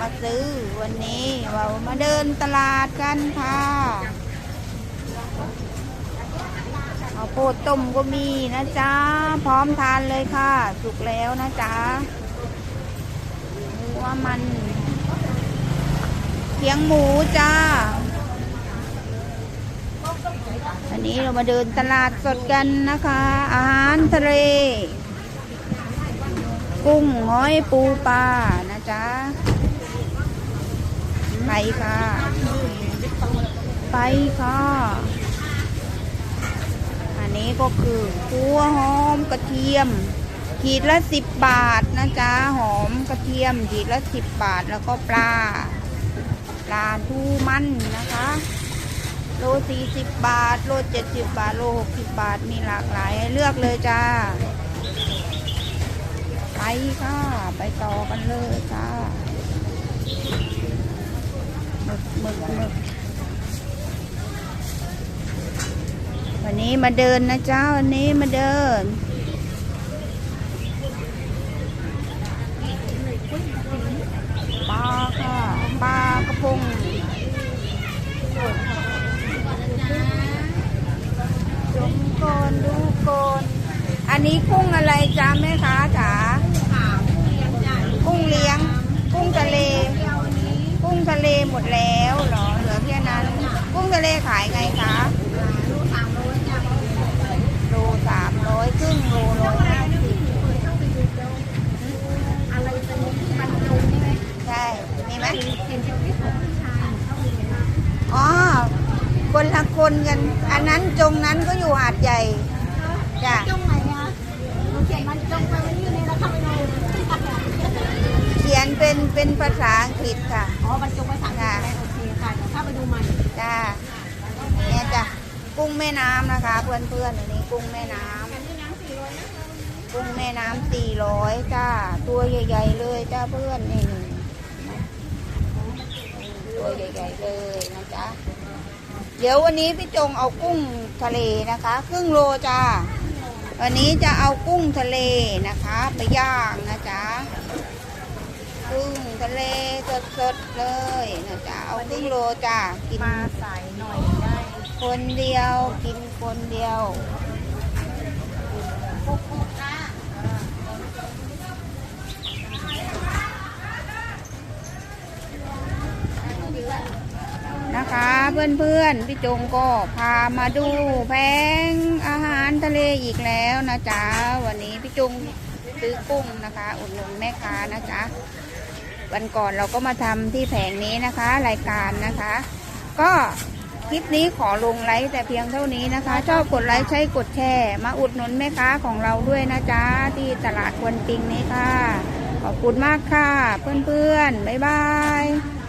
มาซื้อวันนี้เรามาเดินตลาดกันค่ะข้าวโพดต้มก็มีนะจ๊ะ พร้อมทานเลยค่ะ สุกแล้วนะจ๊ะหัวมันเคียงหมูจ้าอันนี้เรามาเดินตลาดสดกันนะคะ อาหารทะเล กุ้งหอยปูปลานะจ๊ะ ค่ะ ไปค่ะ อันนี้ก็คือหัวหอมกระเทียม ขีดละสิบบาทนะจ๊ะ หอมกระเทียม ขีดละสิบบาทแล้วก็ปลา ปลาทูมันนะคะ โลสี่สิบบาท โลเจ็ดสิบบาท โลหกสิบบาท มีหลากหลายให้เลือกเลยจ้าไปค่ะ ไปต่อกันเลยจ้า หมึกหมึกวันนี้มาเดินนะจ้าวันนี้มาเดินปลาค่ะปลากระพงชมก่อนดูก่อนอันนี้กุ้งอะไรจ้าแม่ค้าจ๋ากุ้งเลี้ยง กุ้งทะเล กุ้งทะเลหมดแล้วเหรอ เหลือแค่นั้น กุ้งทะ เลขายไงคะโลสามร้อยครึ่งโลร้อยห้าสิบใช่มีไหมอ๋อคนละคนกัน อันนั้นจงนั้นก็อยู่หาดใหญ่จ้ะจงไหนอะหนูเขียนมันจงไปไว้นี่เลยแล้วเข้าไปเลยเขียนเป็นเป็นภาษาอังกฤษค่ะ อ๋อบรรจงภาษาอังกฤษไหมโอเคค่ะเดี๋ยวเข้าไปดูใหม่ จ้าเนี่ยจ้ะ กุ้งแม่น้ำนะคะเพื่อนเพื่อนๆอันนี้กุ้งแม่น้ำกุ้งแม่น้ำสี่ร้อยจ้า ตัวใหญ่ ๆ เลยจ้าเพื่อนนี่ตัวใหญ่ ๆ เลยนะจ๊ะเดี๋ยววันนี้พี่จงเอากุ้งทะเลนะคะ ครึ่งโลจ้าวันนี้จะเอากุ้งทะเลนะคะ ไปย่างนะจ๊ะกุ้งทะเลสดๆเลยนะจ๊ะเอาครึ่งโลจ้ากินมาใส่หน่อย คนเดียวกินคนเดียวนะคะเพื่อนๆพี่จงก็พามาดูแผงอาหารทะเลอีกแล้วนะจ๊ะวันนี้พี่จงซื้อกุ้งนะคะอุดหนุนแม่ค้านะจ๊ะวันก่อนเราก็มาทำที่แผงนี้นะคะ รายการนะคะ ก็ คลิปนี้ขอลงไลค์แต่เพียงเท่านี้นะคะ ชอบกดไลค์ใช้กดแชร์ มาอุดหนุนแม่ค้าของเราด้วยนะจ๊ะ ที่ตลาดควนปิงนี้ค่ะ ขอบคุณมากค่ะ เพื่อนๆ บ๊ายบาย